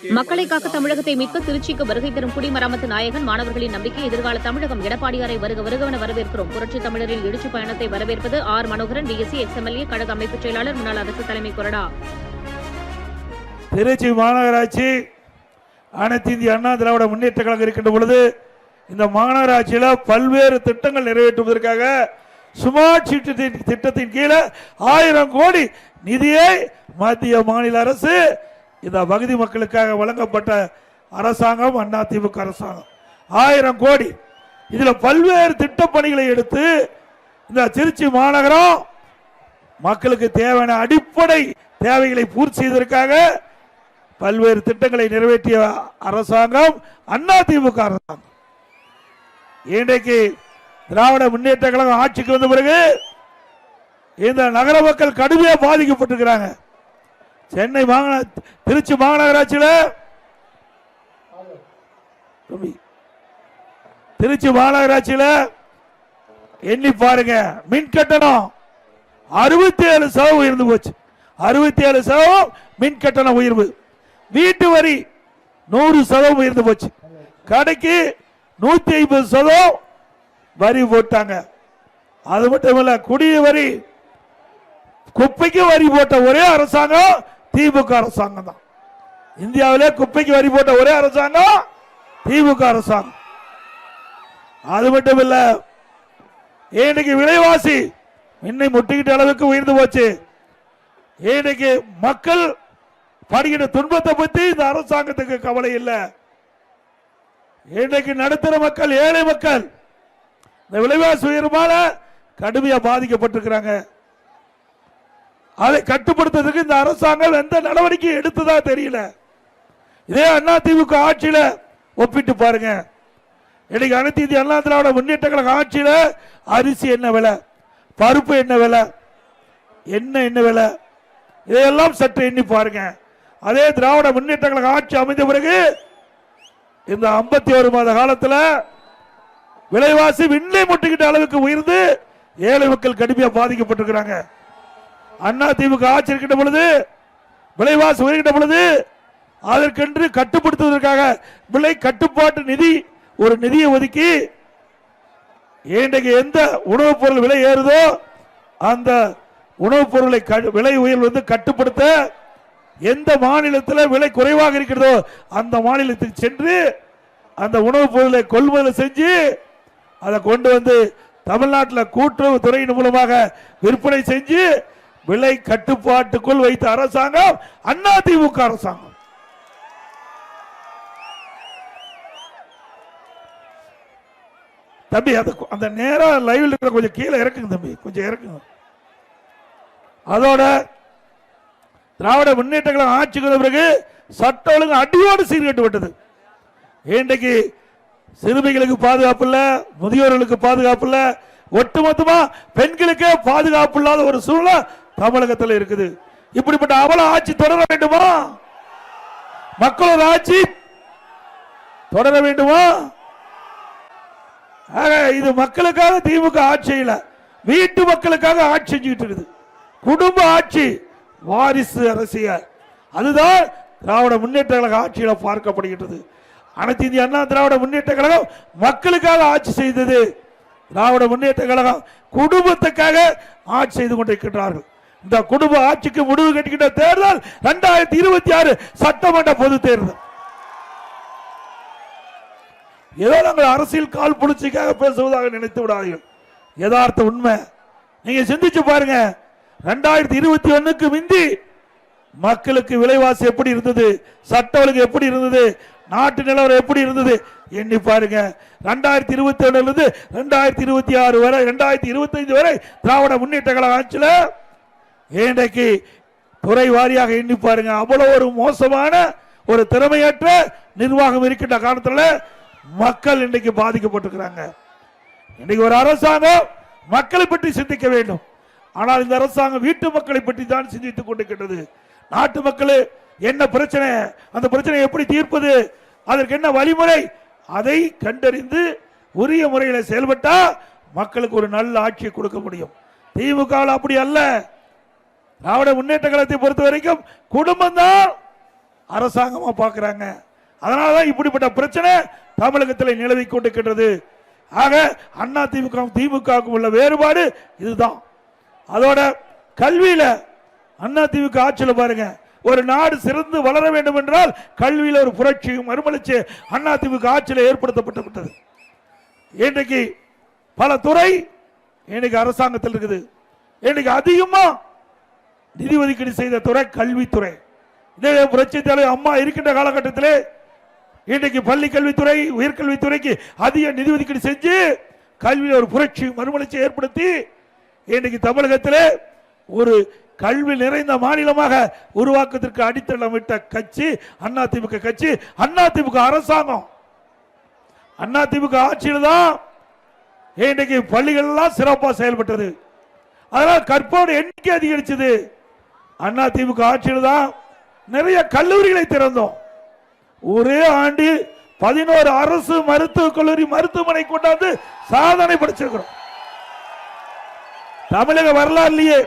மக்களை காக்க தமிழகத்தை மீட்க திருச்சிக்கு வருகை தரும் குடிமராமத்து நாயகன் மாணவர்களின் நம்பிக்கை எதிர்கால தமிழகம் எடப்பாடியாரை வருக வருகவன வரவேற்கிறோம். புரட்சி தமிழரின் எழுச்சி பயணத்தை வரவேற்பது ஆர் மனோகரன் பிஎஸ்சி எக்ஸ்எம்எல்ஏ கழக அமைப்புச் செயலாளர் முன்னாள் அரசு தலைமை கொறடா. திருச்சி மாநகராட்சி அனைத்து இந்திய அண்ணா திராவிட முன்னேற்ற கழகம் இருக்கின்ற பொழுது இந்த மாநகராட்சியில் பல்வேறு திட்டங்கள் நிறைவேற்றுவதற்காக சுமார்ட் சிட்டி திட்டத்தின் கீழே ஆயிரம் கோடி நிதியை மத்திய மாநில அரசு இந்த பகுதி மக்களுக்காக வழங்கப்பட்ட அரசாங்கம் அண்ணா திமுக அரசாங்கம். ஆயிரம் கோடி. இதில் பல்வேறு திட்டப்பணிகளை எடுத்து இந்த திருச்சி மாநகரம் மக்களுக்கு தேவையான அடிப்படை தேவைகளை பூர்த்தி செய்வதற்காக பல்வேறு திட்டங்களை நிறைவேற்றிய அரசாங்கம் அண்ணா திமுக அரசாங்கம். இன்றைக்கு திராவிட முன்னேற்ற கழகம் ஆட்சிக்கு வந்த பிறகு இந்த நகர மக்கள் கடுமையாக பாதிக்கப்பட்டிருக்கிறாங்க. சென்னை மாநகர திருச்சி மாநகராட்சியில்? திருச்சி மாநகராட்சியில் எண்ணி பாருங்க மின் கட்டணம் அறுபத்தி ஏழு சதவீதம் உயர்ந்து போச்சு. அறுபத்தி ஏழு சதவீதம் மின் கட்டண உயர்வு. வீட்டு வரி நூறு சதவீதம் உயர்ந்து போச்சு. கடைக்கு நூத்தி ஐம்பது சதவீதம் வரி போட்டாங்க. அது மட்டும் இல்ல குடிய வரி குப்பைக்கு வரி போட்ட ஒரே அரசாங்கம் திமுக அரசாங்கம் தான். இந்தியாவிலே குப்பைக்கு வரி போட்ட ஒரே அரசாங்கம் திமுக அரசாங்கம். அது மட்டும் இல்ல இன்னைக்கு விலைவாசி இன்னை முட்டிக்கிட்ட அளவுக்கு உயர்ந்து போச்சு. இன்னைக்கு மக்கள் படுகிற துன்பத்தை பத்தி இந்த அரசாங்கத்துக்கு கவலை இல்லை. இன்னைக்கு நடுத்தர மக்கள் ஏழை மக்கள் இந்த விலைவாசி உயர்வால கடுமையா பாதிக்கப்பட்டிருக்கிறாங்க. அதை கட்டுப்படுத்துறதுக்கு இந்த அரசாங்கம் எந்த நடவடிக்கை எடுத்ததா தெரியல. இதே அண்ணா திமுக ஆட்சியில் ஒப்பிட்டு பாருங்க. இன்னைக்கு அனைத்து இந்திய அண்ணா திராவிட முன்னேற்ற கழக அரிசி என்ன விலை பருப்பு என்ன விலை என்ன என்ன விலை இதையெல்லாம் சற்று எண்ணி பாருங்க. அதே திராவிட முன்னேற்ற கழக ஆட்சி அமைந்த பிறகு இந்த ஐம்பத்தி ஒரு மாத காலத்தில் விலைவாசி விண்ணை முட்டுக்கிட்ட அளவுக்கு உயர்ந்து ஏழை மக்கள் கடுமையாக பாதிக்கப்பட்டிருக்கிறாங்க. அண்ணா திமுக ஆட்சி இருக்கின்ற பொழுது விலைவாசி உயர்கின்ற பொழுது அதற்கென்று கட்டுப்படுத்துவதற்காக விலை கட்டுப்பாட்டு நிதி ஒரு நிதியை ஒதுக்கி இன்றைக்கு எந்த உணவுப் பொருள் விலை ஏறுதோ அந்த உணவுப் பொருளை விலை உயர்வு வந்து கட்டுப்படுத்த எந்த மாநிலத்தில் விலை குறைவாக இருக்கிறதோ அந்த மாநிலத்துக்கு சென்று அந்த உணவுப் பொருளை கொள்முதல் செஞ்சு அதை கொண்டு வந்து தமிழ்நாட்டில் கூட்டுறவு துறையின் மூலமாக விற்பனை செஞ்சு விலை கட்டுப்பாட்டுக்குள் வைத்த அரசாங்கம் அண்ணா திமுக அரசாங்கம். தம்பி அது அந்த நேரம் லைவில் இருக்கிற கொஞ்சம் கீழே இறக்குங்க தம்பி கொஞ்சம் இறக்குங்க. அதோட திராவிட முன்னேற்றங்களை ஆட்சிக்கு பிறகு சட்ட ஒழுங்கு அடியோடு சீர்கட்டு விட்டது. இன்றைக்கு சிறுமிகளுக்கு பாதுகாப்பு இல்லை முதியோர்களுக்கு பாதுகாப்பு இல்லை ஒட்டுமொத்தமா பெண்களுக்கே பாதுகாப்பு இல்லாத ஒரு சூழ்நிலை தமிழகத்தில் இருக்குது. இப்படிப்பட்ட அவல ஆட்சி தொடர வேண்டுமா? மக்களோட ஆட்சி தொடர வேண்டுமா? இது மக்களுக்காக திமுக ஆட்சி வீட்டு மக்களுக்காக ஆட்சி செஞ்சுக்கிட்டு இருக்குது. குடும்ப ஆட்சி வாரிசு அரசியல். அதுதான் திராவிட முன்னேற்ற கழக ஆட்சியில் பார்க்கப்படுகின்றது. அனைத்து இந்திய அண்ணா திராவிட முன்னேற்ற கழகம் மக்களுக்காக ஆட்சி செய்தது. திராவிட முன்னேற்ற கழகம் குடும்பத்துக்காக ஆட்சி செய்து கொண்டிருக்கின்றார்கள். இந்த குடும்ப ஆட்சிக்கு முடிவு கட்டுகின்ற தேர்தல் இரண்டாயிரத்தி இருபத்தி ஆறு சட்டமன்ற பொது தேர்தல். ஏதோ நாங்கள் அரசியல் கால் புளிச்சிக்காக பேசுவதாக நினைத்து விடாதீர்கள். யதார்த்த உண்மை. நீங்க சிந்திச்சு பாருங்க. ரெண்டாயிரத்தி இருபத்தி ஒண்ணுக்கு மிந்தி மக்களுக்கு விலைவாசி எப்படி இருந்தது? சட்ட ஒழுங்கு எப்படி இருந்தது? நாட்டு நிலவரம் எப்படி இருந்தது? எண்ணி பாருங்க. ரெண்டாயிரத்தி இருபத்தி ஒண்ணுல இருந்து ரெண்டாயிரத்தி இருபத்தி ஆறு வரை ரெண்டாயிரத்தி இருபத்தி ஐந்து வரை திராவிட முன்னேற்ற கழக ஆட்சியில இன்றைக்கு துறை வாரியாக எண்ணி பாருங்க. அவ்வளவு ஒரு மோசமான ஒரு திறமையற்ற நிர்வாகம் இருக்கின்ற காலத்தில் மக்கள் இன்றைக்கு பாதிக்கப்பட்டிருக்கிறாங்க. இன்னைக்கு ஒரு அரசாங்கம் மக்களை பற்றி சிந்திக்க வேண்டும். ஆனால் இந்த அரசாங்கம் வீட்டு மக்களை பற்றி தான் சிந்தித்துக் கொண்டிருக்கின்றது. நாட்டு மக்கள் என்ன பிரச்சனை? அந்த பிரச்சனையை எப்படி தீர்ப்பது? அதற்கு என்ன வழிமுறை? அதை கண்டறிந்து உரிய முறையில் செயல்பட்டால் மக்களுக்கு ஒரு நல்ல ஆட்சியை கொடுக்க முடியும். திமுக அப்படி அல்ல. திராவிட முன்னேற்ற கழகத்தை பொறுத்த வரைக்கும் குடும்பம் தான் அரசாங்கமா பார்க்குறாங்க. அதனால தான் இப்படிப்பட்ட பிரச்சனை தமிழகத்தில் நிலவி கொண்டிருக்கின்றது. ஆக அண்ணா திமுக திமுகவுக்கும் உள்ள வேறுபாடு இதுதான். அதோட கல்வியில அண்ணா திமுக ஆட்சியில் பாருங்க ஒரு நாடு சிறந்து வளர வேண்டும் என்றால் கல்வியில் ஒரு புரட்சியும் மறுமலர்ச்சி அண்ணா திமுக ஆட்சியில் ஏற்படுத்தப்பட்டு இன்றைக்கு பல துறை இன்னைக்கு அரசாங்கத்தில் இருக்குது. இன்னைக்கு அதிகமாக நிதி ஒதுக்கீடு செய்த துறை கல்வித்துறை. இதே புரட்சி தலைவர் அம்மா இருக்கின்ற காலகட்டத்திலே இன்றைக்கு பள்ளி கல்வித்துறை உயர்கல்வித்துறைக்கு அதிக நிதி ஒதுக்கீடு செஞ்சு கல்வியில் ஒரு புரட்சி மறுமலர்ச்சியை ஏற்படுத்தி இன்றைக்கு தமிழகத்திலே ஒரு கல்வி நிறைந்த மாநிலமாக உருவாக்கத்திற்கு அடித்தளமிட்ட கட்சி அதிமுக கட்சி அதிமுக அரசாங்கம். அதிமுக ஆட்சியில் தான் இன்றைக்கு பள்ளிகள் எல்லாம் சிறப்பாக செயல்பட்டது. அதனால் கற்போடு எண்ணிக்கை அதிகரிச்சது. அண்ணா திமுக ஆட்சியில் தான் நிறைய கல்லூரிகளை திறந்தோம். ஒரே ஆண்டில் பதினோரு அரசு மருத்துவக் கல்லூரி மருத்துவமனை கொண்டாந்து சாதனை படைச்சிருக்கிறோம். தமிழக வரலாறுலயே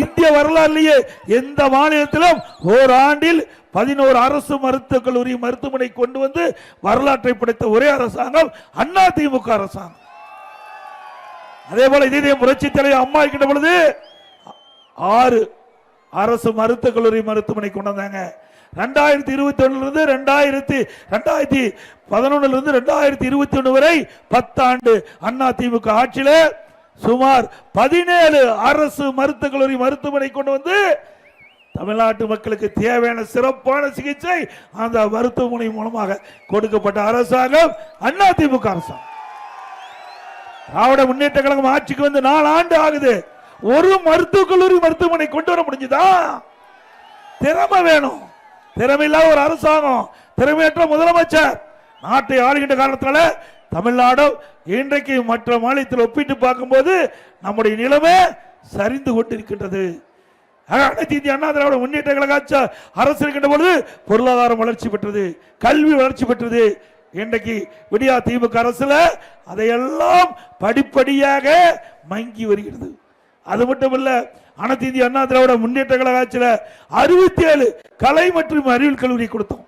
இந்திய வரலாறுலயே எந்த மாநிலத்திலும் ஓர் ஆண்டில் பதினோரு அரசு மருத்துவக் கல்லூரி மருத்துவமனை கொண்டு வந்து வரலாற்றை படைத்த ஒரே அரசாங்கம் அண்ணா திமுக அரசாங்கம். அதே போல இதே புரட்சி தலைவர் அம்மா இருக்கின்ற பொழுது ஆறு அரசு மருத்துவக் கல்லூரி மருத்துவமனை கொண்டு வந்தாங்க ரெண்டாயிரத்தி இருபத்தி ஒண்ணுல இருந்து ரெண்டாயிரத்தி ரெண்டாயிரத்தி பதினொன்னுல இருந்து ரெண்டாயிரத்தி இருபத்தி ஒண்ணு வரை பத்தாண்டு அண்ணா திமுக ஆட்சியில சுமார் பதினேழு அரசு மருத்துவக் கல்லூரி மருத்துவமனை கொண்டு வந்து தமிழ்நாட்டு மக்களுக்கு தேவையான சிறப்பான சிகிச்சை அந்த மருத்துவமனை மூலமாக கொடுக்கப்பட்ட அரசாங்கம் அண்ணா திமுக அரசாங்கம். திராவிட முன்னேற்ற கழகம் ஆட்சிக்கு வந்து நாலு ஆண்டு ஆகுது. ஒரு மருத்துவக் கல்லூரி மருத்துவமனை கொண்டு வர முடிஞ்சுதா? திறமை வேணும். திறமையில்லாத ஒரு அரசாங்கம் திறமையற்ற முதலமைச்சர். நாட்டை ஆளுகின்ற காரணத்தினால தமிழ்நாடு இன்றைக்கு மற்ற மாநிலத்தில் ஒப்பிட்டு பார்க்கும்போது நம்முடைய நிலைமை சரிந்து கொண்டிருக்கின்றது. அனைத்து இந்திய அண்ணா திராவிட முன்னேற்ற கழக அரசு இருக்கின்ற பொழுது பொருளாதாரம் வளர்ச்சி பெற்றது கல்வி வளர்ச்சி பெற்றது. இன்றைக்கு விடியா திமுக அரசுல அதையெல்லாம் படிப்படியாக மங்கி வருகிறது. அது மட்டும் இல்ல அனைத்து இந்திய அண்ணா திராவிட முன்னேற்ற கழக ஆட்சியில் அறுபத்தி ஏழு கலை மற்றும் அறிவியல் கல்லூரி கொடுத்தோம்.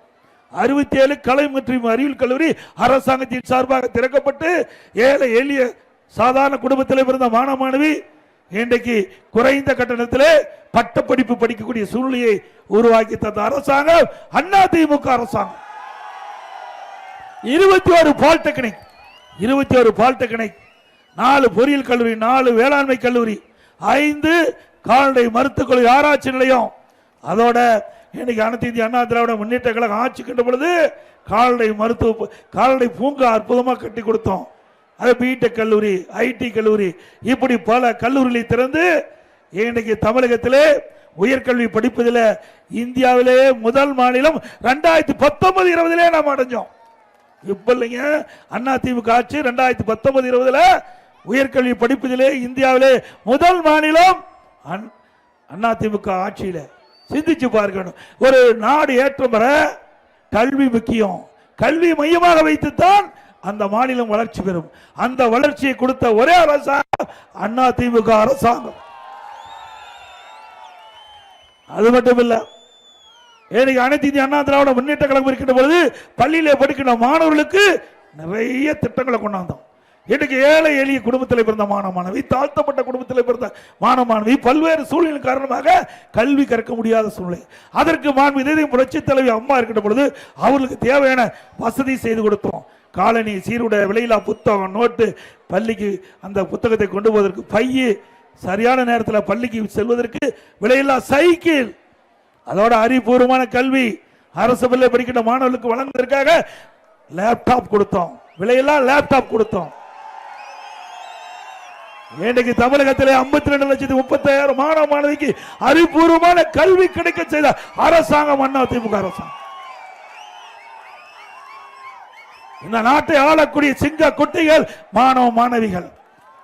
அறுபத்தி ஏழு கலை மற்றும் அறிவியல் கல்லூரி அரசாங்கத்தின் சார்பாக திறக்கப்பட்டு ஏழை எளிய சாதாரண குடும்பத்தில் பிறந்த மாணவ மாணவி இன்றைக்கு குறைந்த கட்டணத்தில் பட்டப்படிப்பு படிக்கக்கூடிய சூழ்நிலையை உருவாக்கி தந்த அரசாங்கம் அண்ணா திமுக அரசாங்கம். இருபத்தி ஒரு பாலிடெக்னிக் இருபத்தி ஒரு பாலிடெக்னிக் நாலு பொறியியல் கல்லூரி நாலு வேளாண்மை கல்லூரி ஐந்து கால்நடை மருத்துவக் கல்லூரி ஆராய்ச்சி நிலையம். அதோட இன்னைக்கு அனைத்து இந்திய அண்ணா திராவிட முன்னேற்ற கழகம் ஆட்சி கண்ட பொழுது கால்நடை மருத்துவ கால்நடை பூங்கா அற்புதமாக கட்டி கொடுத்தோம். அது பிடெக் கல்லூரி ஐடி கல்லூரி இப்படி பல கல்லூரிகளை திறந்து இன்னைக்கு தமிழகத்திலே உயர்கல்வி படிப்பதில் இந்தியாவிலேயே முதல் மாநிலம் ரெண்டாயிரத்தி பத்தொன்பது இருபதுலேயே நாம் அடைஞ்சோம். இப்போ இல்லைங்க அண்ணா ஆட்சி ரெண்டாயிரத்தி பத்தொன்பது இருபதுல உயர்கல்வி படிப்பதிலே இந்தியாவிலே முதல் மாநிலம் அதிமுக அண்ணா திமுக சிந்திச்சு பார்க்கணும். ஒரு நாடு ஏற்றம் பெற கல்வி முக்கியம். கல்வி மையமாக வைத்துத்தான் அந்த மாநிலம் வளர்ச்சி பெறும். அந்த வளர்ச்சியை கொடுத்த ஒரே அரசாங்கம் அண்ணா திமுக அரசாங்கம். அது மட்டும் இல்லை ஏனைக்கு அனைத்து இந்திய அண்ணா திராவிட முன்னேற்ற கழகம் இருக்கின்ற பொழுது பள்ளியிலே படிக்கின்ற மாணவர்களுக்கு நிறைய திட்டங்களை கொண்டாந்தோம். இன்னைக்கு ஏழை எளிய குடும்பத்தில் பிறந்த மாண மாணவி தாழ்த்தப்பட்ட குடும்பத்தில் பிறந்த மாண மாணவி பல்வேறு சூழ்நிலை காரணமாக கல்வி கற்க முடியாத சூழ்நிலை. அதற்கு மாண்பு இதே புரட்சி தலைவி அம்மா இருக்கின்ற பொழுது அவர்களுக்கு தேவையான வசதி செய்து கொடுத்தோம். காலனி சீருடை விலையில்லா புத்தகம் நோட்டு பள்ளிக்கு அந்த புத்தகத்தை கொண்டு போவதற்கு பையு சரியான நேரத்தில் பள்ளிக்கு செல்வதற்கு விலையில்லா சைக்கிள். அதோட அறிவுபூர்வமான கல்வி அரசு பள்ளியில் படிக்கின்ற மாணவர்களுக்கு வழங்குவதற்காக லேப்டாப் கொடுத்தோம். விலையில்லா லேப்டாப் கொடுத்தோம். இன்றைக்கு தமிழகத்திலே 52 ரெண்டு லட்சத்தி முப்பத்தாயிரம் மாணவ மாணவிக்கு அறிவுபூர்வமான கல்வி கிடைக்க செய்த அரசாங்கம் அண்ணா திமுக அரசாங்கம். இந்த நாட்டை ஆளக்கூடிய சிங்க குட்டிகள் மாணவ மாணவிகள்.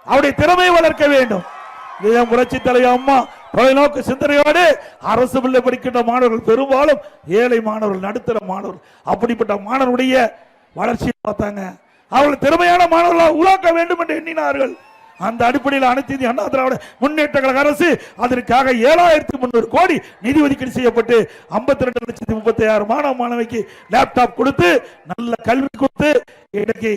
அவருடைய திறமையை வளர்க்க வேண்டும். இதயம் புரட்சி தலைவர் அம்மா தொலைநோக்கு சிந்தனையோடு அரசு பிள்ளை படிக்கின்ற மாணவர்கள் பெரும்பாலும் ஏழை மாணவர்கள் நடுத்தர மாணவர்கள். அப்படிப்பட்ட மாணவருடைய வளர்ச்சியை பார்த்தாங்க. அவர்கள் திறமையான மாணவர்களாக உருவாக்க வேண்டும் என்று எண்ணினார்கள். அந்த அடிப்படையில் அனைத்து இந்திய அண்ணா திராவிட முன்னேற்ற கழக அரசு அதற்காக ஏழாயிரத்தி முன்னூறு கோடி நிதி ஒதுக்கீடு செய்யப்பட்டு ஐம்பத்தி ரெண்டு லட்சத்தி முப்பத்தி ஆறு மாணவ மாணவிக்கு லேப்டாப் கொடுத்து நல்ல கல்வி கொடுத்து இன்னைக்கு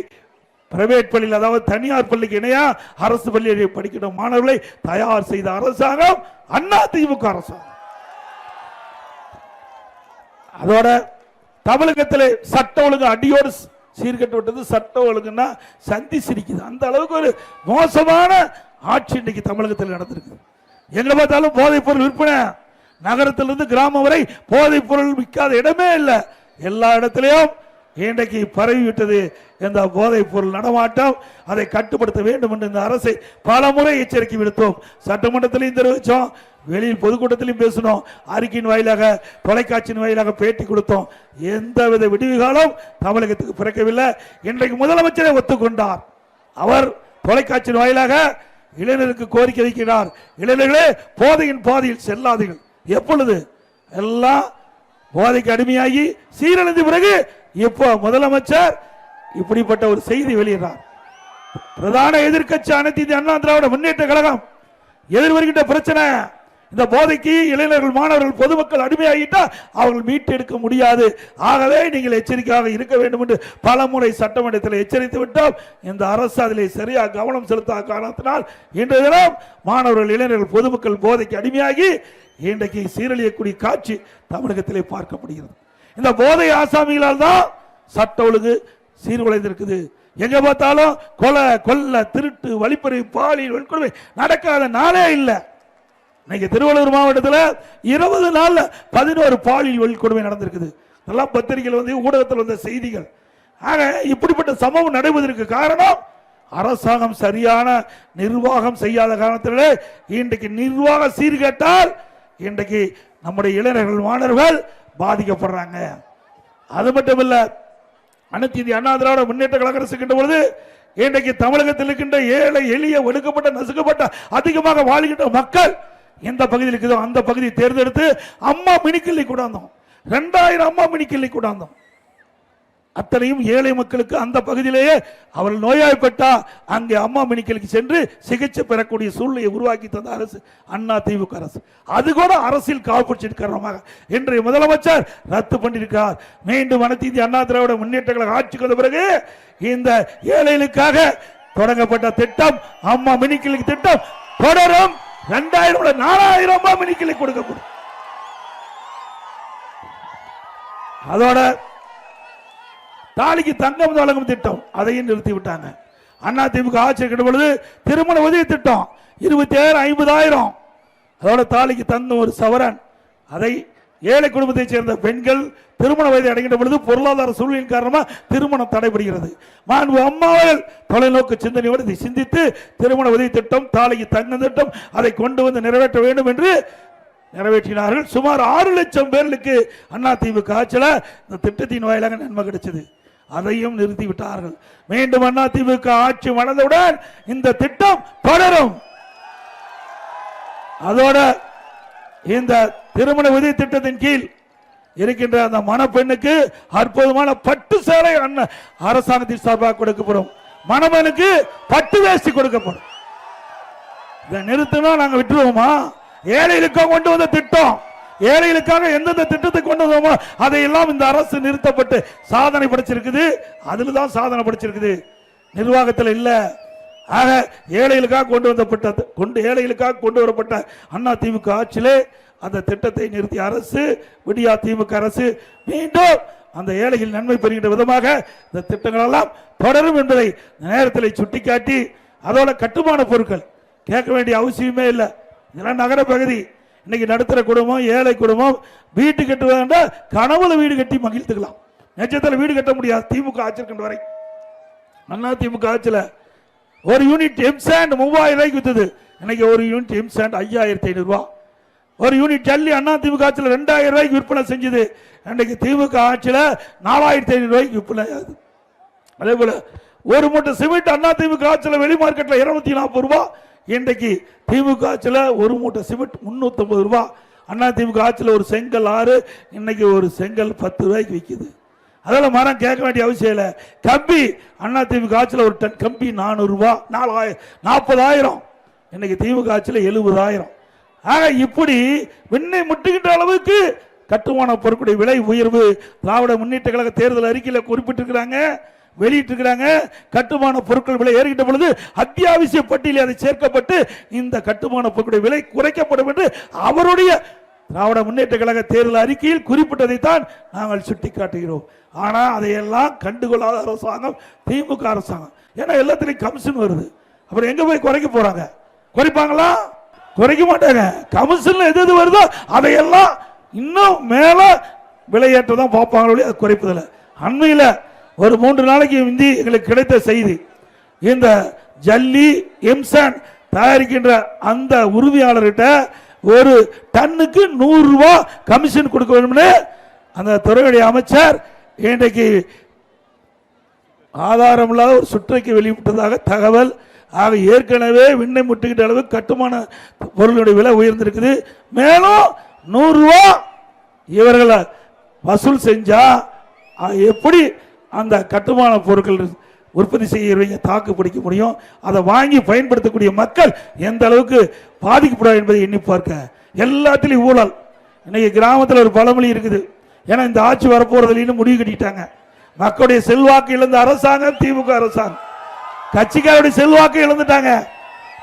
பிரைவேட் பள்ளியில் அதாவது தனியார் பள்ளிக்கு இணையா அரசு பள்ளியில் படிக்கிற மாணவர்களை தயார் செய்த அரசாங்கம் அண்ணா திமுக அரசாங்கம். அதோட தமிழகத்தில் சட்ட ஒழுங்கு அடியோடு சீர்கெட்டு விட்டது சட்டம் ஒழுங்குன்னா சந்தி சிரிக்குது. அந்த அளவுக்கு ஒரு மோசமான ஆட்சி இன்னைக்கு தமிழகத்தில் நடந்திருக்கு. எங்கே பார்த்தாலும் போதைப் பொருள் விற்பனை. நகரத்திலிருந்து கிராமம் வரை போதைப் பொருள் விற்காத இடமே இல்லை. எல்லா இடத்துலையும் இன்றைக்கு பரவி விட்டது இந்த போதைப் பொருள் நடமாட்டம் அதை கட்டுப்படுத்த வேண்டும் என்று இந்த அரசை பல முறை எச்சரிக்கை விடுத்தோம். சட்டமன்றத்திலையும் தெரிவித்தோம் வெளியில் பொதுக்கூட்டத்திலையும் பேசினோம் அறிக்கையின் வாயிலாக தொலைக்காட்சியின் வாயிலாக பேட்டி கொடுத்தோம். எந்தவித விடிவுகாலம் தமிழகத்துக்கு பிறக்கவில்லை. இன்றைக்கு முதலமைச்சரை ஒத்துக்கொண்டார். அவர் தொலைக்காட்சியின் வாயிலாக இளைஞருக்கு கோரிக்கை வைக்கிறார். இளைஞர்களே போதையின் பாதையில் செல்லாதீர்கள். எப்பொழுது? எல்லாம் போதைக்கு அடிமையாகி சீரழிந்த பிறகு இப்போ முதலமைச்சர் இப்படிப்பட்ட ஒரு செய்தி வெளியிடுறார்? பிரதான எதிர்க்கட்சி அனைத்து அண்ணா திராவிட முன்னேற்ற கழகம் எதிர் வருகின்ற பிரச்சனை இந்த போதைக்கு இளைஞர்கள் மாணவர்கள் பொதுமக்கள் அடிமையாகிட்டா அவர்கள் மீட்டெடுக்க முடியாது. ஆகவே நீங்கள் எச்சரிக்கையாக இருக்க வேண்டும் என்று பல முறை சட்டமன்றத்தில் எச்சரித்து விட்டோம். இந்த அரசு அதிலே சரியாக கவனம் செலுத்தாத காரணத்தினால் இன்றைய தினம் மாணவர்கள் இளைஞர்கள் பொதுமக்கள் போதைக்கு அடிமையாகி இன்றைக்கு சீரழியக்கூடிய காட்சி தமிழகத்திலே பார்க்கப்படுகிறது. இந்த போதை ஆசாமிகளால் தான் சட்ட ஒழுங்கு சீர்குலைந்திருக்குது. எங்க பார்த்தாலும் கொலை கொல்ல திருட்டு வழிப்பறி பாலியல் வன்கொடுமை நடக்காத நாளே இல்லை. இன்னைக்கு திருவள்ளூர் மாவட்டத்தில் இருபது நாளில் பதினோரு பாலியல் வழிக்கொடுமை நடந்திருக்குது. இதெல்லாம் பத்திரிகையில் வந்து ஊடகத்தில் வந்த செய்திகள். ஆக இப்படிப்பட்ட சம்பவம் நடைபெறுவதற்கு காரணம் அரசாங்கம் சரியான நிர்வாகம் செய்யாத காரணத்திலே இன்றைக்கு நிர்வாக சீர்கேட்டால் இன்றைக்கு நம்முடைய இளைஞர்கள் மாணவர்கள் பாதிக்கப்படுறாங்க. அது மட்டும் இல்ல அனைத்து இந்திய அண்ணா திராவிட முன்னேற்ற கழக அரசு இருக்கின்ற பொழுது இன்றைக்கு தமிழகத்தில் இருக்கின்ற ஏழை எளிய ஒடுக்கப்பட்ட நசுக்கப்பட்ட அதிகமாக வாழ்கின்ற மக்கள் எந்த பகுதியில் இருக்குதோ அந்த பகுதியை தேர்ந்தெடுத்து அம்மா மினிக்கிள்ளி கொண்டாந்தோம். ரெண்டாயிரம் அம்மா மினிக்கிள்ளி கொண்டாந்தோம். அத்தனையும் ஏழை மக்களுக்கு அந்த பகுதியிலேயே அவர்கள் நோயாய்ப்பட்டா அங்கே அம்மா மினிக்கலுக்கு சென்று சிகிச்சை பெறக்கூடிய சூழ்நிலையை உருவாக்கி தந்த அரசு அண்ணா திமுக அரசு. அது கூட அரசியல் காப்பிடிச்சிட்டு காரணமாக. இன்றைய முதலமைச்சர் ரத்து பண்ணியிருக்கார். மீண்டும் அனைத்து இந்திய அண்ணா திராவிட முன்னேற்ற கழக ஆட்சிக்கு வந்த பிறகு இந்த ஏழைகளுக்காக தொடங்கப்பட்ட திட்டம் அம்மா மினிக்கலுக்கு திட்டம் தொடரும். ரெண்டாயிரம் நாலாயிரம் ரூபாய் மினிக்கலுக்கு கொடுக்கப்படும். அதோட தாலிக்கு தங்கம் வழங்கும் திட்டம். அதையும் நிறுத்தி விட்டாங்க அண்ணா திமுக ஆட்சி இருக்கின்ற பொழுது திருமண உதவி திட்டம். இருபத்தி ஏழு ஐம்பதாயிரம். அதோட தாலிக்கு தந்த ஒரு சவரன். அதை ஏழை குடும்பத்தைச் சேர்ந்த பெண்கள் திருமண வயதை அடைகின்ற பொழுது பொருளாதார சூழ்நிலையின் காரணமாக திருமணம் தடைபடுகிறது. மாண்பு அம்மாவர்கள் தொலைநோக்கு சிந்தனையோடு இதை சிந்தித்து திருமண உதவி திட்டம் தாலிக்கு தங்க திட்டம் அதை கொண்டு வந்து நிறைவேற்ற வேண்டும் என்று நிறைவேற்றினார்கள். சுமார் ஆறு லட்சம் பேர்களுக்கு அண்ணா திமுக ஆட்சியில் இந்த திட்டத்தின் வாயிலாக நன்மை கிடைச்சது. அதையும் நிறுத்தி விட்டார்கள் மீண்டும் அண்ணா ஆட்சி மணந்தவுடன் இந்த திட்டம் தொடரும். அதோட இந்த திருமண உதவி திட்டத்தின் கீழ் இருக்கின்ற அந்த மணப்பெண்ணுக்கு அற்புதமான பட்டு சேலை அண்ணன் அரசாங்கத்தின் சார்பாக கொடுக்கப்படும். மணமனுக்கு பட்டு வேஷ்டி கொடுக்கப்படும். இதை நிறுத்தினா நாங்கள் விட்டுருவோமா? ஏழைகளுக்காக கொண்டு வந்த திட்டம். ஏழைகளுக்காக எந்தெந்த திட்டத்தை கொண்டு வந்தோமோ அதையெல்லாம் இந்த அரசு நிறுத்தப்பட்டு சாதனை படைச்சிருக்குது. அதில் தான் சாதனை படைச்சிருக்குது. நிர்வாகத்தில் இல்லை. ஆக ஏழைகளுக்காக கொண்டு வந்தப்பட்ட கொண்டு ஏழைகளுக்காக கொண்டு வரப்பட்ட அண்ணா திமுக ஆட்சியிலே அந்த திட்டத்தை நிறுத்திய அரசு விடியா திமுக அரசு மீண்டும் அந்த ஏழைகள் நன்மை பெறுகின்ற விதமாக இந்த திட்டங்களெல்லாம் தொடரும் என்பதை நேரத்தில் சுட்டிக்காட்டி அதோட கட்டுமான பொருட்கள் கேட்க வேண்டிய அவசியமே இல்லை. இதெல்லாம் நகர பகுதி. இன்னைக்கு நடுத்தர குடும்பம் ஏழை குடும்பம் வீட்டு கட்டுவதா கனவுல வீடு கட்டி மகிழ்த்துக்கலாம் நெச்சத்தில் வீடு கட்ட முடியாது. திமுக ஆட்சிருக்கின்ற வரை. அண்ணா திமுக ஆட்சியில் ஒரு யூனிட் எம்சாண்ட் மூவாயிரம் ரூபாய்க்கு வித்தது. இன்னைக்கு ஒரு யூனிட் எம்சாண்ட் ஐயாயிரத்தி ஐநூறுரூவா ஒரு யூனிட் ஜல்லி அண்ணா திமுக ஆட்சியில் ரெண்டாயிரம் ரூபாய்க்கு விற்பனை செஞ்சது. இன்னைக்கு திமுக ஆட்சியில் நாலாயிரத்தி ஐநூறு ரூபாய்க்கு விற்பனை ஆகுது. அதே போல் ஒரு மூட்டை சிமெண்ட் அண்ணா திமுக ஆட்சியில் வெளி மார்க்கெட்டில் இருநூத்தி நாற்பது ரூபா. இன்றைக்கு திமுக ஆட்சியில் ஒரு மூட்டை சிமெண்ட் முந்நூற்றம்பது ரூபா. அண்ணா திமுக ஆட்சியில் ஒரு செங்கல் ஆறு இன்னைக்கு ஒரு செங்கல் பத்து ரூபாய்க்கு விற்கிது அதெல்லாம் மரம் கேட்க வேண்டிய அவசியம் இல்லை. கம்பி அண்ணா திமுக ஆட்சியில் ஒரு டன் கம்பி நானூறுரூவா நாலாயிரம் நாற்பதாயிரம். இன்னைக்கு திமுக ஆட்சியில் எழுபதாயிரம். ஆக இப்படி விண்ணை முட்டுகின்ற அளவுக்கு கட்டுமான பொருட்களுடைய விலை உயர்வு திராவிட முன்னேற்ற கழக தேர்தல் அறிக்கையில் குறிப்பிட்டிருக்கிறாங்க. வெளியிட்டிருக்கிறாங்க. கட்டுமான பொருட்கள் விலை ஏறிக்கிட்ட பொழுது அத்தியாவசிய பட்டியலில் அதை சேர்க்கப்பட்டு இந்த கட்டுமான பொருட்களுடைய விலை குறைக்கப்படும் என்று அவருடைய திராவிட முன்னேற்ற கழக தேர்தல் அறிக்கையில் குறிப்பிட்டதைத்தான் நாங்கள் சுட்டிக்காட்டுகிறோம். ஆனால் அதையெல்லாம் கண்டுகொள்ளாத அரசாங்கம் திமுக அரசாங்கம். ஏன்னா எல்லாத்துலேயும் கமிஷன் வருது. அப்புறம் எங்கே போய் குறைக்க போகிறாங்க குறைப்பாங்களா? குறைக்க மாட்டாங்க. கமிஷனில் எது எது வருதோ அதையெல்லாம் இன்னும் மேலே விலையேற்ற தான் பார்ப்பாங்களே அது குறைப்பதில்லை. அண்மையில் ஒரு மூன்று நாளைக்கு முந்தி எங்களுக்கு கிடைத்த செய்தி இந்த ஜல்லி எம்சான் தயாரிக்கின்ற அந்த உறுதியாளர்கிட்ட ஒரு டன்னுக்கு நூறு கமிஷன் கொடுக்க வேணும்னு அந்த துறையுடைய அமைச்சர் இன்றைக்கு ஆதாரம் இல்லாத ஒரு சுற்றைக்கு வெளியிட்டதாக தகவல் ஆக ஏற்கனவே விண்ணை முட்டுகின்ற அளவு கட்டுமான பொருளுடைய விலை உயர்ந்திருக்குது. மேலும் நூறுரூவா இவர்களை வசூல் செஞ்சா எப்படி அந்த கட்டுமான பொருட்கள் உற்பத்தி செய்யறவங்க தாக்கு பிடிக்க முடியும். அதை வாங்கி பயன்படுத்தக்கூடிய மக்கள் எந்த அளவுக்கு பாதிக்கப்படாது என்பதை எண்ணி பார்க்க. எல்லாத்திலையும் ஊழல். இன்னைக்கு கிராமத்தில் ஒரு பழமொழி இருக்குது. ஏன்னா இந்த ஆட்சி வரப்போறதுலன்னு முடிவு கட்டிட்டாங்க. மக்களுடைய செல்வாக்கு இழந்த அரசாங்கம் திமுக அரசாங்கம். கட்சிக்காருடைய செல்வாக்கு இழந்துட்டாங்க.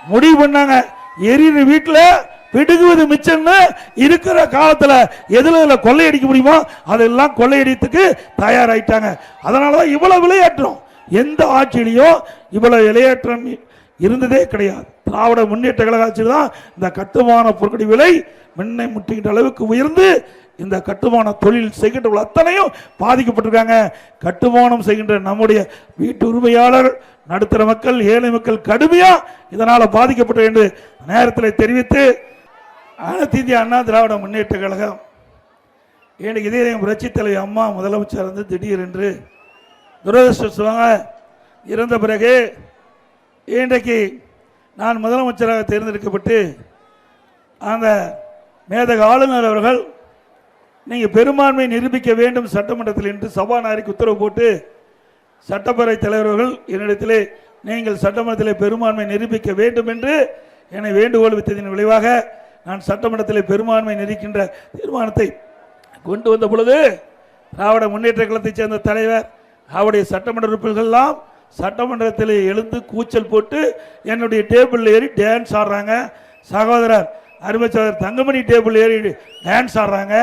முடிவு பண்ணாங்க. எரியுற வீட்டில் பிடுங்குவது மிச்சம்னு இருக்கிற காலத்தில் எதில் இதில் கொள்ளையடிக்க முடியுமோ அதெல்லாம் கொள்ளையடித்துக்கு தயாராயிட்டாங்க. அதனாலதான் இவ்வளோ விளையாட்டுறோம் எந்த ஆட்சியிலையும் இவ்வளோ விளையாட்டம் இருந்ததே கிடையாது. திராவிட முன்னேற்ற கழக ஆட்சி தான் இந்த கட்டுமான பொருட்கடி விலை மின்னை முட்டுகின்ற அளவுக்கு உயர்ந்து இந்த கட்டுமான தொழில் செய்கின்றவர்கள் அத்தனையும் பாதிக்கப்பட்டிருக்காங்க. கட்டுமானம் செய்கின்ற நம்முடைய வீட்டு உரிமையாளர் நடுத்தர மக்கள் ஏழை மக்கள் கடுமையாக இதனால் பாதிக்கப்பட்ட என்று நேரத்தில் தெரிவித்து அனைத்து இந்திய அண்ணா திராவிட முன்னேற்ற கழகம். எனக்கு இதே எங்கள் புரட்சி தலைவி அம்மா முதலமைச்சர் வந்து திடீரென்று துரதிருஷ்டமாக இறந்த பிறகு இன்றைக்கு நான் முதலமைச்சராக தேர்ந்தெடுக்கப்பட்டு அந்த மேதக ஆளுநர் அவர்கள் நீங்கள் பெரும்பான்மை நிரூபிக்க வேண்டும் சட்டமன்றத்தில் என்று சபாநாயகருக்கு உத்தரவு போட்டு சட்டப்பேரவை தலைவர்கள் என்னிடத்திலே நீங்கள் சட்டமன்றத்திலே பெரும்பான்மை நிரூபிக்க வேண்டும் என்று என்னை வேண்டுகோள் வித்ததின் விளைவாக நான் சட்டமன்றத்தில் பெரும்பான்மை நிரூபிக்கின்ற தீர்மானத்தை கொண்டு வந்த பொழுது திராவிட முன்னேற்ற கழகத்தைச் சேர்ந்த தலைவர் அவருடைய சட்டமன்ற உறுப்பினர்கள்லாம் சட்டமன்றத்தில் எழுந்து கூச்சல் போட்டு என்னுடைய டேபிளில் ஏறி டான்ஸ் ஆடுறாங்க. சகோதரர் அருமை சகோதரர் தங்கமணி டேபிள் ஏறி டான்ஸ் ஆடுறாங்க.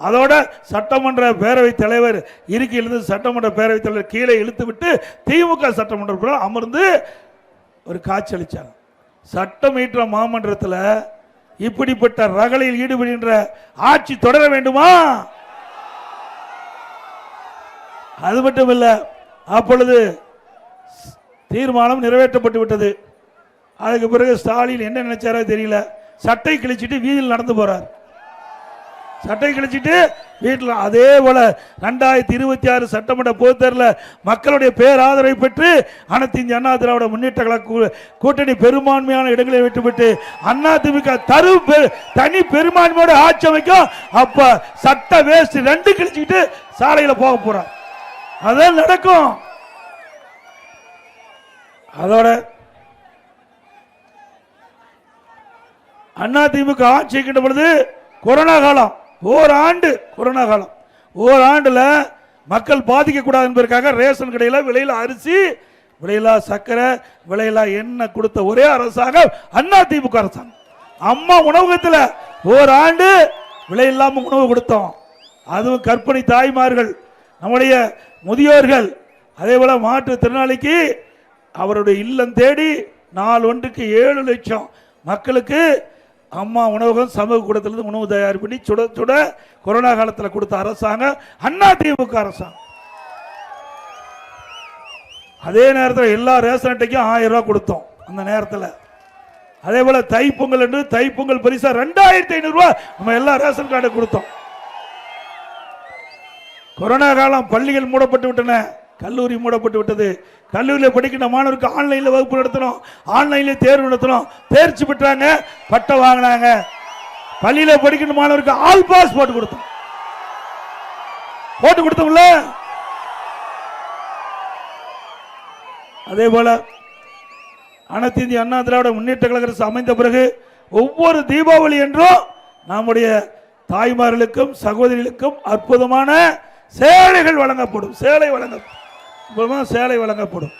அதோட சட்டமன்ற பேரவைத் தலைவர் இருக்கையிலிருந்து சட்டமன்ற பேரவைத் தலைவர் கீழே இழுத்து விட்டு திமுக சட்டமன்ற அமர்ந்து ஒரு காட்சி அளித்தாங்க சட்டமீற்ற மாமன்றத்தில் இப்படிப்பட்ட ரகளையில் ஈடுபடுகின்ற ஆட்சி தொடர வேண்டுமா? அது மட்டும் இல்லை அப்பொழுது தீர்மானம் நிறைவேற்றப்பட்டு விட்டது. அதுக்கு பிறகு ஸ்டாலின் என்ன நினைச்சாரோ தெரியல. சட்டை கிழிச்சிட்டு வீதியில் நடந்து போறார். சட்டை கிழிச்சிட்டு வீட்டில் அதே போல ரெண்டாயிரத்தி இருபத்தி ஆறு சட்டமன்ற பொதுத்தேர்தலில் மக்களுடைய பேராதரவை பெற்று அனைத்து இந்திய அண்ணா திராவிட முன்னேற்ற கழக கூ- கூட்டணி பெரும்பான்மையான இடங்களை விட்டுவிட்டு அண்ணா திமுக தரு தனி பெரும்பான்மையோட ஆட்சி அமைக்கும். அப்ப சட்ட வேஸ்ட் ரெண்டு கிழிச்சிக்கிட்டு சாலையில் போக போறார். அதான் நடக்கும். அதோட அண்ணா திமுக ஆட்சி கிட்ட பொழுது கொரோனா காலம். ஓராண்டு கொரோனா காலம். ஓராண்டில் மக்கள் பாதிக்கக்கூடாது என்பதற்காக ரேஷன் கடையில் விலையில் அரிசி விலையில்லா சர்க்கரை விலையில்லா எண்ணெய் கொடுத்த ஒரே அரசாங்கம் அண்ணா திமுக அரசாங்கம். அம்மா உணவகத்தில் ஓராண்டு விலை இல்லாமல் உணவு கொடுத்தோம். அதுவும் கற்பிணி தாய்மார்கள் நம்முடைய முதியோர்கள் அதே போல் மாற்றுத்திறனாளிக்கு அவருடைய இல்லம் தேடி நாலு ஒன்றுக்கு ஏழு லட்சம் மக்களுக்கு அம்மா உணவகம் சமூக கூடத்திலிருந்து உணவு தயார் பண்ணி சுட சுட கொரோனா காலத்தில் கொடுத்த அரசாங்கம் அண்ணா திமுக அரசாங்கம். அதே நேரத்தில் எல்லா ரேஷன் அட்டைக்கும் ஆயிரம் ரூபா கொடுத்தோம் அந்த நேரத்தில். அதே போல தைப்பொங்கல் என்று தைப்பொங்கல் பரிசா ரெண்டாயிரத்தி ஐநூறு நம்ம எல்லா ரேஷன் கார்டு கொடுத்தோம். கொரோனா காலம் பள்ளிகள் மூடப்பட்டு விட்டன. கல்லூரி மூடப்பட்டு விட்டது. கல்லூரியில் படிக்கின்ற மாணவருக்கு ஆன்லைனில் வகுப்பு நடத்தணும். ஆன்லைனில் தேர்வு நடத்தணும். தேர்ச்சி பெற்றாங்க. பட்டம் வாங்கினாங்க. பள்ளியில் படிக்கின்ற மாணவருக்கு ஆல் பாஸ் போட்டு கொடுத்தோம். போட்டு கொடுத்தோம்ல? அதே போல அனைத்து இந்திய அண்ணா திராவிட முன்னேற்ற கழக அமைந்த பிறகு ஒவ்வொரு தீபாவளி என்றும் நம்முடைய தாய்மார்களுக்கும் சகோதரிகளுக்கும் அற்புதமான சேலைகள் வழங்கப்படும். சேலை வழங்கப்படும். மூலமாக சேலை வழங்கப்படும்.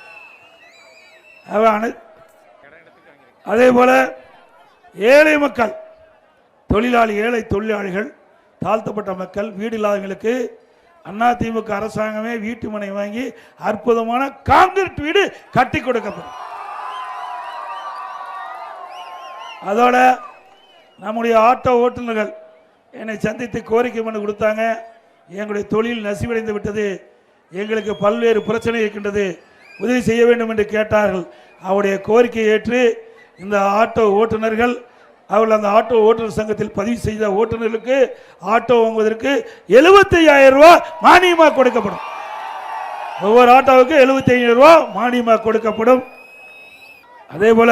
அவ அனை- அதே போல ஏழை மக்கள் தொழிலாளி ஏழை தொழிலாளிகள் தாழ்த்தப்பட்ட மக்கள் வீடு இல்லாதவங்களுக்கு அண்ணா திமுக அரசாங்கமே வீட்டு மனை வாங்கி அற்புதமான காங்கிரீட் வீடு கட்டி கொடுக்கப்படும். அதோட நம்முடைய ஆட்டோ ஓட்டுநர்கள் என்னை சந்தித்து கோரிக்கை மனு கொடுத்தாங்க. எங்களுடைய தொழில் நசிவடைந்து விட்டது. எங்களுக்கு பல்வேறு பிரச்சனை இருக்கின்றது. உதவி செய்ய வேண்டும் என்று கேட்டார்கள். அவருடைய கோரிக்கையை ஏற்று இந்த ஆட்டோ ஓட்டுநர்கள் அவர்கள் அந்த ஆட்டோ ஓட்டுநர் சங்கத்தில் பதிவு செய்த ஓட்டுநர்களுக்கு ஆட்டோ வாங்குவதற்கு எழுபத்தையாயிரம் ரூபா மானியமாக கொடுக்கப்படும். ஒவ்வொரு ஆட்டோவுக்கு 75000 ரூபாய் மானியமாக கொடுக்கப்படும். அதே போல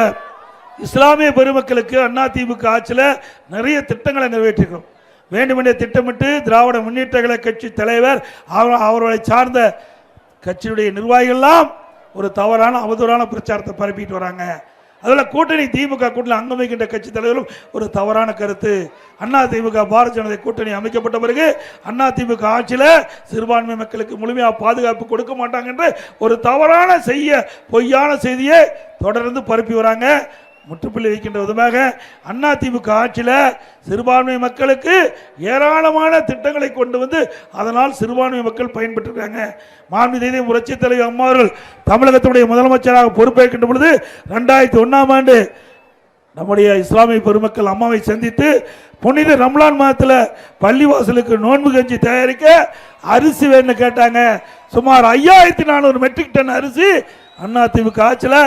இஸ்லாமிய பெருமக்களுக்கு அண்ணா ஆட்சியில் நிறைய திட்டங்களை நிறைவேற்றிருக்கிறோம். வேண்டுமென்றே திட்டமிட்டு திராவிட முன்னேற்ற கழக கட்சி தலைவர் அவர் அவர்களை சார்ந்த கட்சியுடைய நிர்வாகிகள்லாம் ஒரு தவறான அவதூறான பிரச்சாரத்தை பரப்பிட்டு வராங்க. அதில் கூட்டணி திமுக கூட்டணி அங்கம் வைக்கின்ற கட்சி தலைவரும் ஒரு தவறான கருத்து. அண்ணா திமுக பாரதிய ஜனதா கூட்டணி அமைக்கப்பட்ட பிறகு அண்ணா திமுக ஆட்சியில் சிறுபான்மை மக்களுக்கு முழுமையாக பாதுகாப்பு கொடுக்க மாட்டாங்க என்று ஒரு தவறான செய்ய பொய்யான செய்தியை தொடர்ந்து பரப்பி வராங்க. முற்றுப்புள்ளி வைக்கின்ற விதமாக அண்ணா திமுக ஆட்சியில் சிறுபான்மை மக்களுக்கு ஏராளமான திட்டங்களை கொண்டு வந்து அதனால் சிறுபான்மை மக்கள் பயன்பெற்றிருக்காங்க. மாண்பு தேதிய புரட்சி தலைவர் அம்மா அவர்கள் தமிழகத்துடைய முதலமைச்சராக பொறுப்பேற்கின்ற பொழுது ரெண்டாயிரத்தி ஒன்றாம் ஆண்டு நம்முடைய இஸ்லாமிய பெருமக்கள் அம்மாவை சந்தித்து புனித ரம்லான் மாதத்தில் பள்ளிவாசலுக்கு நோன்பு கஞ்சி தயாரிக்க அரிசி வேணும்னு கேட்டாங்க. சுமார் ஐயாயிரத்தி நானூறு மெட்ரிக் டன் அரிசி அண்ணா திமுக ஆட்சியில்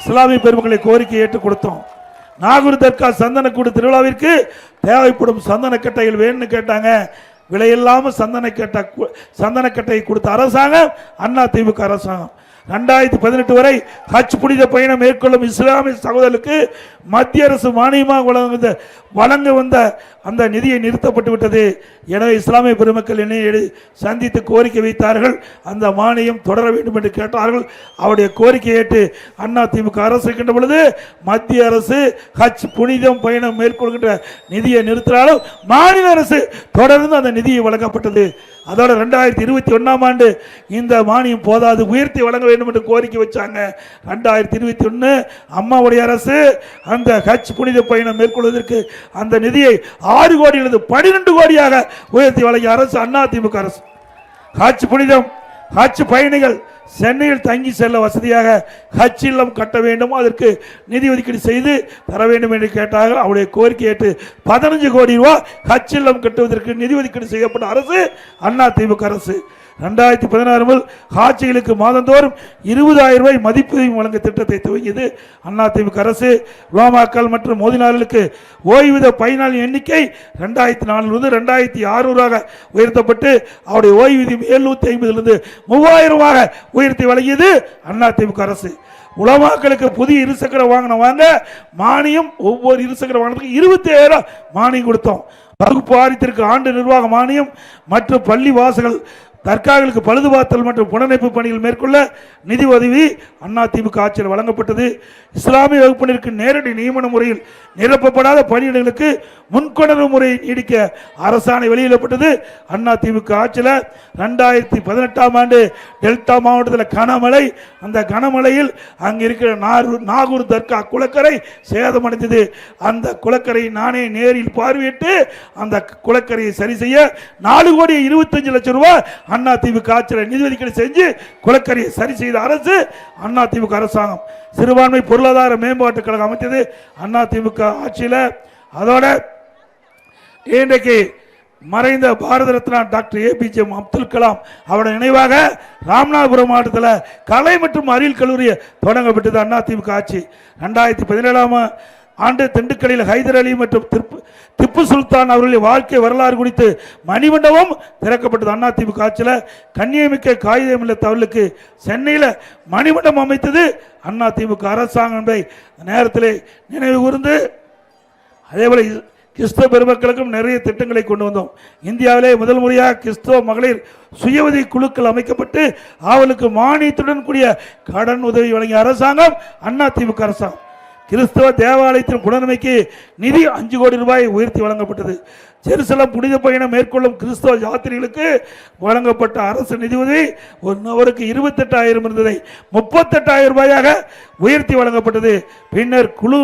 இஸ்லாமிய பெருமக்களை கோரிக்கை ஏற்று கொடுத்தோம். நாகூர் தர்கா சந்தனக்கூடு திருவிழாவிற்கு தேவைப்படும் சந்தனக்கட்டைகள் வேணும்னு கேட்டாங்க. விலையில்லாமல் சந்தனக்கட்டை சந்தனக்கட்டையை கொடுத்த அரசாங்கம் அண்ணா திமுக அரசாங்கம். ரெண்டாயிரத்தி பதினெட்டு வரை ஹஜ் புனித பயணம் மேற்கொள்ளும் இஸ்லாமிய சகோதரருக்கு மத்திய அரசு மானியமாக வழங்க வழங்க வந்த அந்த நிதியை நிறுத்தப்பட்டு விட்டது. எனவே இஸ்லாமிய பெருமக்கள் என்னை சந்தித்து கோரிக்கை வைத்தார்கள். அந்த மானியம் தொடர வேண்டும் என்று கேட்டார்கள். அவருடைய கோரிக்கை ஏற்று அண்ணா திமுக அரசு இருக்கின்ற பொழுது மத்திய அரசு ஹஜ் புனிதம் பயணம் மேற்கொள்கின்ற நிதியை நிறுத்தினாலும் மாநில அரசு தொடர்ந்து அந்த நிதியை வழங்கப்பட்டது. அதோட ரெண்டாயிரத்தி இருபத்தி ஒன்றாம் ஆண்டு இந்த மானியம் போதாது உயர்த்தி வழங்க வேண்டும் என்று கோரிக்கை வச்சாங்க. ரெண்டாயிரத்தி இருபத்தி ஒன்று அம்மாவுடைய அரசு அந்த ஹஜ் புனித பயணம் மேற்கொள்வதற்கு அந்த நிதியை ஆறு கோடியிலிருந்து பன்னிரெண்டு கோடியாக உயர்த்தி வழங்கிய அரசு அண்ணா திமுக அரசு. ஹஜ் புனிதம் ஹஜ் பயணிகள் சென்னையில் தங்கி செல்ல வசதியாக ஹஜ் இல்லம் கட்ட வேண்டும் அதற்கு நிதி ஒதுக்கீடு செய்து தர வேண்டும் என்று கேட்டார்கள். அவருடைய கோரிக்கை ஏற்று பதினஞ்சு கோடி ரூபாய் ஹஜ் இல்லம் கட்டுவதற்கு நிதி ஒதுக்கீடு செய்யப்பட்ட அரசு அண்ணா திமுக அரசு. ரெண்டாயிரத்தி பதினாறு முதல் காட்சிகளுக்கு மாதந்தோறும் இருபதாயிரம் ரூபாய் மதிப்பீடு வழங்க திட்டத்தை துவங்கியது. அதிமுக அரசு ரோமாக்கள் மற்றும் மோதினார்களுக்கு ஓய்வூத பயனாளி எண்ணிக்கை ரெண்டாயிரத்தி நாலிலிருந்து ரெண்டாயிரத்தி அறுநூறாக உயர்த்தப்பட்டு அவருடைய ஓய்வூதியம் எழுநூத்தி ஐம்பதிலிருந்து மூவாயிரமாக உயர்த்தி வழங்கியது அதிமுக அரசு. உலமாக்களுக்கு புதிய இருசக்கர வாகனம் வாங்க மானியம் ஒவ்வொரு இருசக்கர வாகனத்துக்கு இருபத்தி ஆயிரம் மானியம் கொடுத்தோம். வகுப்பு ஆரியத்திற்கு ஆண்டு நிர்வாக மானியம் மற்றும் பள்ளி வாசல்கள் தற்காகளுக்கு பழுதுபார்த்தல் மற்றும் புனரமைப்பு பணிகள் மேற்கொள்ள நிதி உதவி அதிமுக ஆட்சியில் வழங்கப்பட்டது. இஸ்லாமிய வகுப்பினருக்கு நேரடி நியமன முறையில் நிரப்பப்படாத பணியிடங்களுக்கு முன்கொணர்வு முறை நீடிக்க அரசாணை வெளியிடப்பட்டது. அதிமுக ஆட்சியில் ரெண்டாயிரத்தி பதினெட்டாம் ஆண்டு டெல்டா மாவட்டத்தில் கனமழை அந்த கனமழையில் அங்கே இருக்கிற நாகூர் நாகூர் தர்கா குளக்கரை சேதமடைந்தது அந்த குளக்கரை நானே நேரில் பார்வையிட்டு அந்த குளக்கரையை சரி செய்ய நாலு கோடி இருபத்தஞ்சு லட்சம் ரூபாய் அண்ணா திமுக ஆட்சியில் நிதி ஒதுக்கீடு செஞ்சு குளக்கரையை சரி செய்த அரசு அண்ணா திமுக அரசாங்கம். சிறுபான்மை பொருளாதார மேம்பாட்டுக் கழகம் அமைத்தது அண்ணா திமுக ஆட்சியில். அதோட இன்றைக்கு மறைந்த பாரத ரத்னா டாக்டர் ஏபிஜே அப்துல் கலாம் அவருடைய நினைவாக ராமநாதபுரம் மாவட்டத்தில் கலை மற்றும் அறிவியல் கல்லூரியை தொடங்கப்பட்டது அண்ணா ஆட்சி. ரெண்டாயிரத்தி பதினேழாம் ஆண்டு திண்டுக்கல்லில் ஹைதர் அலி மற்றும் திப்பு திப்பு சுல்தான் அவர்களுடைய வாழ்க்கை வரலாறு குறித்து மணிமண்டபம் திறக்கப்பட்டது. அண்ணா திமுக ஆட்சியில் கண்ணியமிக்க காகிதம் இல்ல தவறுக்கு சென்னையில் மணிமண்டபம் அமைத்தது அண்ணா திமுக அரசாங்கம் என்பதை நினைவு கூர்ந்து அதேபோல் கிறிஸ்தவ பெருமக்களுக்கும் நிறைய திட்டங்களை கொண்டு வந்தோம். இந்தியாவிலே முதல் முறையாக கிறிஸ்தவ மகளிர் சுய உதவி குழுக்கள் அமைக்கப்பட்டு அவளுக்கு மானியத்துடன் கூடிய கடன் உதவி வழங்கிய அரசாங்கம் அண்ணா திமுக அரசாங்கம். கிறிஸ்தவ தேவாலயத்தின் புனரமைக்கு நிதி அஞ்சு கோடி ரூபாய் உயர்த்தி வழங்கப்பட்டது. ஜெருசலம் புனித பயணம் மேற்கொள்ளும் கிறிஸ்தவ யாத்திரிகளுக்கு வழங்கப்பட்ட அரசு நிதி உதவி ஒரு நபருக்கு இருபத்தெட்டாயிரம் இருந்ததை முப்பத்தெட்டாயிரம் ரூபாயாக உயர்த்தி வழங்கப்பட்டது. பின்னர் குழு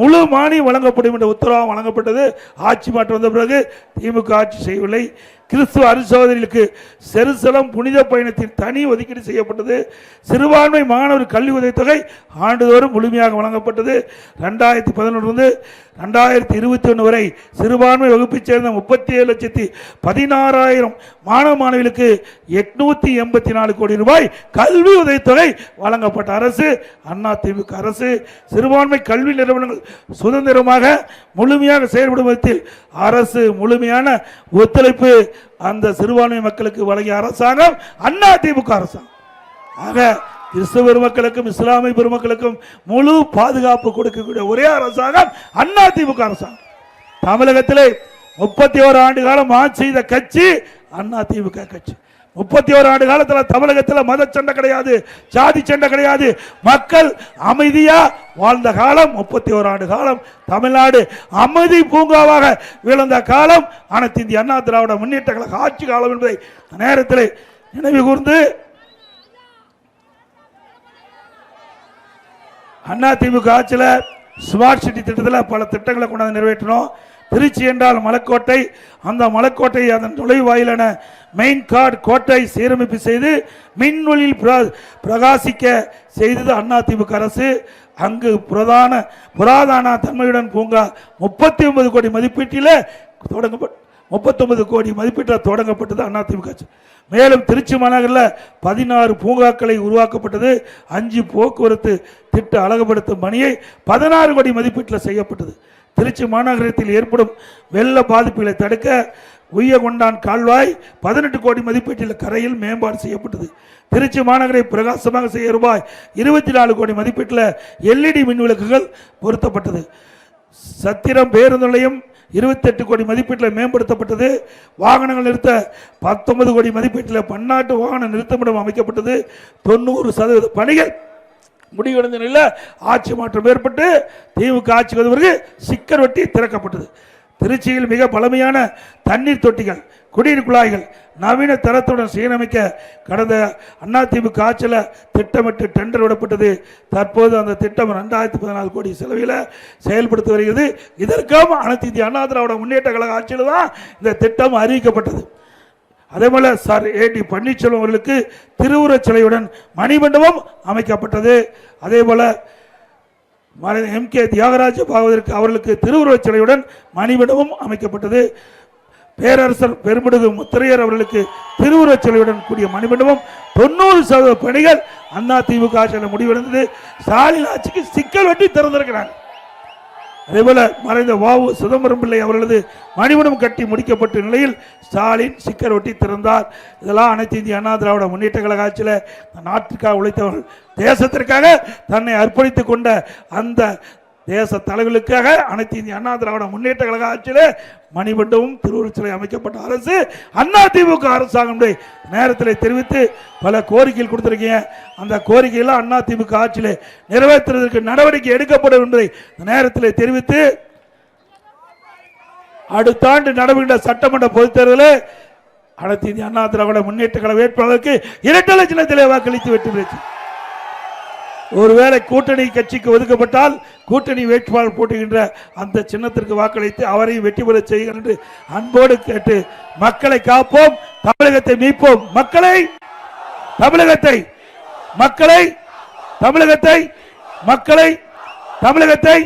முழு மானியம் வழங்கப்படும் என்ற உத்தரவாதம் வழங்கப்பட்டது. ஆட்சி மாற்றம் வந்த பிறகு திமுக ஆட்சி செய்யவில்லை. கிறிஸ்துவ அரிசோதரிகளுக்கு செருசலம் புனித பயணத்தில் தனி ஒதுக்கீடு செய்யப்பட்டது. சிறுபான்மை மாணவர் கல்வி உதவித்தொகை ஆண்டுதோறும் முழுமையாக வழங்கப்பட்டது. ரெண்டாயிரத்தி பதினொன்று ரெண்டாயிரத்தி இருபத்தி ஒன்று வரை சிறுபான்மை வகுப்பைச் சேர்ந்த முப்பத்தி ஏழு லட்சத்தி பதினாறாயிரம் மாணவ மாணவிகளுக்கு எட்நூற்றி எண்பத்தி நாலு கோடி ரூபாய் கல்வி உதவித்தொகை வழங்கப்பட்ட அரசு அண்ணா திமுக அரசு. சிறுபான்மை கல்வி நிறுவனங்கள் சுதந்திரமாக முழுமையாக செயல்படும் விதத்தில் அரசு முழுமையான ஒத்துழைப்பு அந்த சிறுபான்மை மக்களுக்கு வழங்கிய அரசாங்கம் அண்ணா திமுக அரசாங்கம். ஆக கிறிஸ்தவ பெருமக்களுக்கும் இஸ்லாமிய பெருமக்களுக்கும் முழு பாதுகாப்பு கொடுக்கக்கூடிய ஒரே அரசாங்கம் அண்ணா திமுக அரசாங்கம். தமிழகத்திலே முப்பத்தி ஓரு ஆண்டு காலம் ஆட்சி செய்த கட்சி அண்ணா திமுக கட்சி. முப்பத்தி ஒரு ஆண்டு காலத்தில் தமிழகத்தில் மத சண்டை கிடையாது ஜாதி சண்டை கிடையாது. மக்கள் அமைதியா வாழ்ந்த காலம் முப்பத்தி ஒரு ஆண்டு காலம். தமிழ்நாடு அமைதி பூங்காவாக விழுந்த காலம். அனைத்து இந்திய அண்ணா திராவிட முன்னேற்ற கழக ஆட்சி காலம் என்பதை நேரத்தில் நினைவு கூர்ந்து அண்ணா திமுக ஆட்சியில் ஸ்மார்ட் சிட்டி திட்டத்தில் பல திட்டங்களை கொண்டாந்து நிறைவேற்றினோம். திருச்சி என்றால் மலைக்கோட்டை அந்த மலைக்கோட்டை அதன் நுழைவாயிலான மெயின் கார்டு கோட்டை சீரமைப்பு செய்து மின்வொளியில் பிர- பிரகாசிக்க செய்தது அதிமுக அரசு. அங்கு பிரதான புராதான தன்மையுடன் பூங்கா முப்பத்தி ஒன்பது கோடி மதிப்பீட்டில் தொடங்கப்பட்ட முப்பத்தொன்பது கோடி மதிப்பீட்டில் தொடங்கப்பட்டது அதிமுக ஆட்சி மேலும் திருச்சி மாநகரில் பதினாறு பூங்காக்களை உருவாக்கப்பட்டது. அஞ்சு போக்குவரத்து திட்ட அழகுபடுத்தும் பணியை பதினாறு கோடி மதிப்பீட்டில் செய்யப்பட்டது. திருச்சி மாநகரத்தில் ஏற்படும் வெள்ள பாதிப்புகளை தடுக்க உய்யகொண்டான் கால்வாய் பதினெட்டு கோடி மதிப்பீட்டில் கரையில் மேம்பாடு செய்யப்பட்டது. திருச்சி மாநகரை பிரகாசமாக செய்ய ரூபாய் இருபத்தி நாலு கோடி மதிப்பீட்டில் எல்இடி மின் விளக்குகள் பொருத்தப்பட்டது. சத்திரம் பேருந்து நிலையம் இருபத்தெட்டு கோடி மதிப்பீட்டில் மேம்படுத்தப்பட்டது. வாகனங்கள் நிறுத்த பத்தொன்பது கோடி மதிப்பீட்டில் பன்னாட்டு வாகன நிறுத்தமிடம் அமைக்கப்பட்டது. தொண்ணூறு சதவீத பணிகள் முடிவடைந்த நிலையில் ஆட்சி மாற்றம் ஏற்பட்டு திமுக ஆட்சி வந்த பிறகு சிக்கர் வெட்டி திறக்கப்பட்டது. திருச்சியில் மிக பழமையான தண்ணீர் தொட்டிகள் குடிநீர் குழாய்கள் நவீன தரத்துடன் சீரமைக்க கடந்த அதிமுக ஆட்சியில் திட்டமிட்டு டெண்டர் விடப்பட்டது. தற்போது அந்த திட்டம் ரெண்டாயிரத்தி பதினாலு கோடி செலவில் செயல்படுத்தி வருகிறது. இதற்கும் அனைத்து இந்திய அண்ணா திராவிட முன்னேற்ற கழக ஆட்சியில் தான் இந்த திட்டம் அறிவிக்கப்பட்டது. அதே போல் சார் ஏ டி பன்னீர்செல்வம் அவர்களுக்கு திருவுருவச் சிலையுடன் மணிமண்டபம் அமைக்கப்பட்டது. அதே போல எம் கே தியாகராஜ பாகவதற்கு அவர்களுக்கு திருவுருவச் சிலையுடன் மணிமண்டபம் அமைக்கப்பட்டது. பேரரசர் பெருமிடுகு முத்திரையர் அவர்களுக்கு திருவுருவச் சிலையுடன் கூடிய மணிமண்டபம் தொண்ணூறு சதவீத பணிகள் அண்ணா திமுக ஆட்சியில் முடிவடைந்தது. ஸ்டாலின் ஆட்சிக்கு சிக்கல் வெட்டி திறந்திருக்கிறாங்க அதேபோல மறைந்த வாவு சிதம்பரம் பிள்ளை அவர்களது மணிமணம் கட்டி முடிக்கப்பட்ட நிலையில் ஸ்டாலின் சிக்கர் ஒட்டி திறந்தார். இதெல்லாம் அனைத்து இந்திய அண்ணா திராவிட முன்னேற்ற கழக ஆட்சியில் நாட்டிற்காக உழைத்தவர்கள் தேசத்திற்காக தன்னை அர்ப்பணித்துக் கொண்ட அந்த தேச தலைவர்களுக்காக அனைத்து இந்திய அண்ணா திராவிட முன்னேற்ற கழக ஆட்சியில் மணிமண்டபம் திருவுருவச் சிலை அமைக்கப்பட்ட அரசு அண்ணா திமுக அரசாங்கம் நேரத்தில் தெரிவித்து பல கோரிக்கைகள் கொடுத்திருக்கீங்க. அந்த கோரிக்கையெல்லாம் அண்ணா திமுக ஆட்சியில் நிறைவேற்றுவதற்கு நடவடிக்கை எடுக்கப்படும் என்பதை இந்த நேரத்தில் தெரிவித்து அடுத்த ஆண்டு நடவுகின்ற சட்டமன்ற பொதுத் தேர்தலில் அனைத்து இந்திய அண்ணா திராவிட முன்னேற்ற கழக வேட்பாளருக்கு இரட்டை லட்சணத்திலே வாக்களித்து வெற்றி பெற்று ஒருவேளை கூட்டணி கட்சிக்கு ஒதுக்கப்பட்டால் கூட்டணி வேட்பாளர் போட்டுகின்ற அந்த சின்னத்திற்கு வாக்களித்து அவரையும் வெற்றி பெற செய்கிறேன் என்று அன்போடு கேட்டு மக்களை காப்போம் தமிழகத்தை மீட்போம். மக்களை தமிழகத்தை மக்களை தமிழகத்தை மக்களை தமிழகத்தை.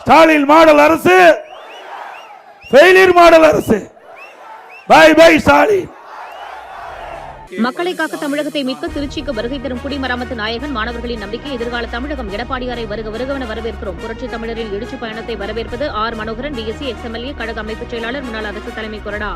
ஸ்டாலின் மாடல் அரசு ஃபெயிலியர் மாடல் அரசு. Bye bye Stalin. மக்களை காக்க தமிழகத்தை மீட்க திருச்சிக்கு வருகை தரும் குடிமராமத்து நாயகன் மாணவர்களின் நம்பிக்கை எதிர்கால தமிழகம் எடப்பாடியாரை வருக வருகவன வரவேற்கிறோம். புரட்சி தமிழரின் எழுச்சி பயணத்தை வரவேற்பது ஆர் மனோகரன் பிஎஸ்சி எக்ஸ்எம்எல்ஏ கழக அமைப்புச் செயலாளர் முன்னாள் அரசு தலைமை கொறடா.